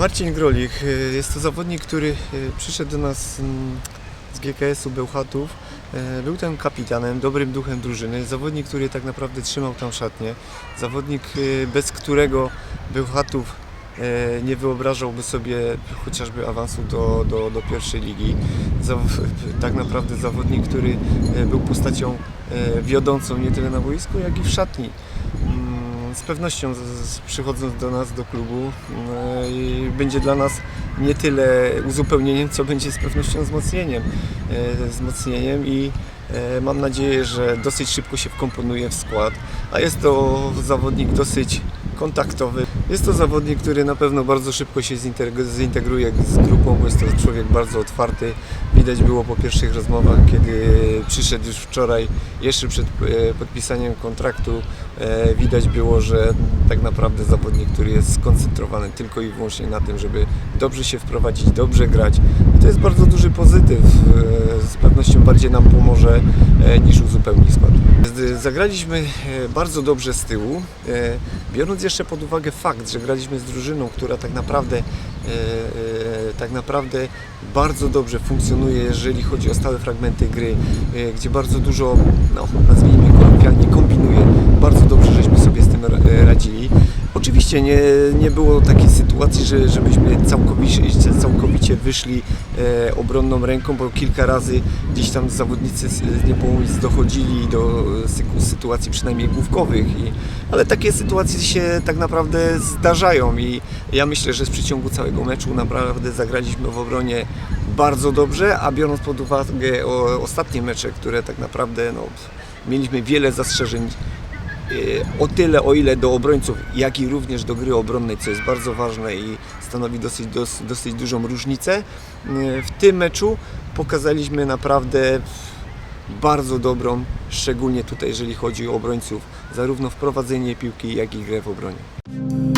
Marcin Grolich y, jest to zawodnik, który y, przyszedł do nas mm, z GKS-u Bełchatów. Y, Był tam kapitanem, dobrym duchem drużyny, zawodnik, który tak naprawdę trzymał tam szatnię, zawodnik, bez którego Bełchatów nie wyobrażałby sobie chociażby awansu do, do, do pierwszej ligi. Tak naprawdę zawodnik, który był postacią wiodącą nie tyle na boisku, jak i w szatni. Z pewnością z, z, przychodząc do nas, do klubu, i będzie dla nas nie tyle uzupełnieniem, co będzie z pewnością wzmocnieniem. e, wzmocnieniem i e, mam nadzieję, że dosyć szybko się wkomponuje w skład, a jest to zawodnik dosyć kontaktowy. Jest to zawodnik, który na pewno bardzo szybko się zinteg- zintegruje z grupą, bo jest to człowiek bardzo otwarty. Widać było po pierwszych rozmowach, kiedy przyszedł już wczoraj, jeszcze przed e, podpisaniem kontraktu, e, widać było, że tak naprawdę zawodnik, który jest skoncentrowany tylko i wyłącznie na tym, żeby dobrze się wprowadzić, dobrze grać. I to jest bardzo duży pozytyw. e, Z pewnością bardziej nam pomoże niż uzupełni skład. Zagraliśmy bardzo dobrze z tyłu, biorąc jeszcze pod uwagę fakt, że graliśmy z drużyną, która tak naprawdę tak naprawdę bardzo dobrze funkcjonuje, jeżeli chodzi o stałe fragmenty gry, e, gdzie bardzo dużo, no, nazwijmy kolokwialnie, kombinuje. Bardzo dobrze żeśmy sobie z tym ra- e, radzili. Oczywiście nie, nie było takiej sytuacji, że, żebyśmy całkowicie, całkowicie wyszli e, obronną ręką, bo kilka razy gdzieś tam zawodnicy z, z dochodzili do e, sy- sytuacji przynajmniej główkowych, i, ale takie sytuacje się tak naprawdę zdarzają i ja myślę, że z przeciągu całego meczu naprawdę zagraliśmy w obronie bardzo dobrze, a biorąc pod uwagę o, ostatnie mecze, które tak naprawdę no, mieliśmy wiele zastrzeżeń o tyle, o ile do obrońców, jak i również do gry obronnej, co jest bardzo ważne i stanowi dosyć, dos, dosyć dużą różnicę. W tym meczu pokazaliśmy naprawdę bardzo dobrą, szczególnie tutaj, jeżeli chodzi o obrońców, zarówno wprowadzenie piłki, jak i grę w obronie.